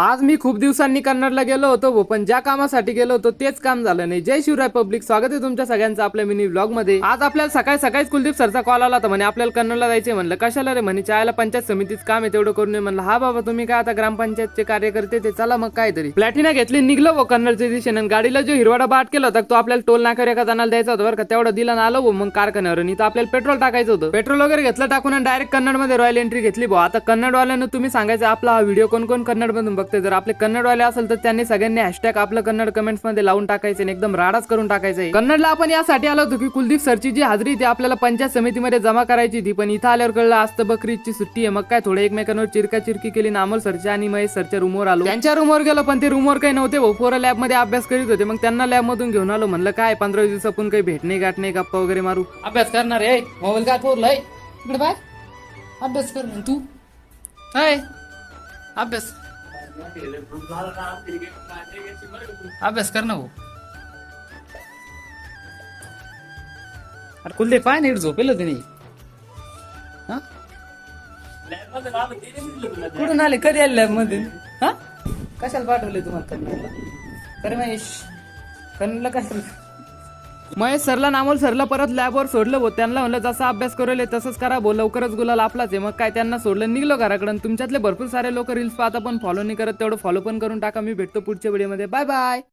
आज मी खूप दिवसांनी कन्नडला गेलो होतो भो, पण ज्या कामासाठी गेलो होतो तेच काम झालं नाही. जय शिवराय पब्लिक स्वागत आहे तुमच्या सगळ्यांचं आपल्या मिनी ब्लॉगमध्ये आज आपल्याला सकाळी सकाळीच कुलदीप सरचा कॉल आला होता म्हणे आपल्याला कन्नडला जायचे म्हणलं. कशाला रे म्हणे चायला पंचायत समितीच काम आहे तेवढं करून म्हणलं. हा बाबा तुम्ही काय आता ग्रामपंचायतचे कार्यकर्ते ते? चला मग काय तरी प्लॅटिना घेतली निघलो व कन्नडच्या दिशेने. आणि गाडीला जो हिरवाडा बाट केला होता तो आपल्याला टोल नाक्यावर एका जणाला द्यायचा होता बरं का. तेवढा दिला ना आलो भाऊ मग कारखान्यावर आणि इथं आपल्याला पेट्रोल टाकायचं होतं. पेट्रोल वगैरे घेतलं टाकून डायरेक्ट कन्नडमध्ये रॉयल एंट्री घेतली भाऊ आता कन्नडवाल्यानं तुम्ही सांगायचं आपला हा व्हिडिओ कोण कोण कन्नडमधून बघते. जर आपले कन्नडवाले असेल तर त्यांनी सगळ्यांनी हॅशटॅग आपलं कन्नड कमेंट्समध्ये लावून टाकायचे आणि एकदम राडाच करून टाकायचे. कन्नडला आपण यासाठी आलो होतो की कुलदीप सरची जी हाजरी ती आपल्याला पंचायत समितीमध्ये जमा करायची होती. पण इथं आल्यावर कळलं आज तर बकरीची सुट्टी आहे. मग काय थोडं एकमेकांवर चिरका चिरकी केली. ना अमोल सरच्या आणि महेश सरच्या रूमवर आलो. त्यांच्या रूमवर गेलो पण ते रूमवर काही नव्हते भाऊ. पोरं लॅबमध्ये अभ्यास करीत होते. मग त्यांना लॅब मधून घेऊन आलो. म्हणलं काय पंधरा दिवस आपण काही भेट नाही गाठ नाही गप्पा वगैरे मारू. अभ्यास करणार आहे मोबाईल काय पोरलाय इकडे बाय अभ्यास कर तू. काय अभ्यास अभ्यास कर ना भाऊ. अरे कुलदे पाय नाही झोपेल होते नाही. हा? कुठून आले? कधी आले लॅबमध्ये हा? कशाला पाठवले तुम्हाला? कन्नडला कर महेश कन्नडला कशाला? महेश सरला नामोल सरला परत लॅबवर सोडलं हो त्यांना म्हणलं जसा अभ्यास करेल तसंच करा भो. लवकरच गुलाल आपलाच आहे. मग काय त्यांना सोडलं? निघलो घराकडे तुमच्यातले भरपूर सारे लोक रील्स पाहता पण फॉलो नाही करत. तेवढं फॉलो पण करून टाका. मी भेटतो पुढच्या व्हिडिओमध्ये बाय बाय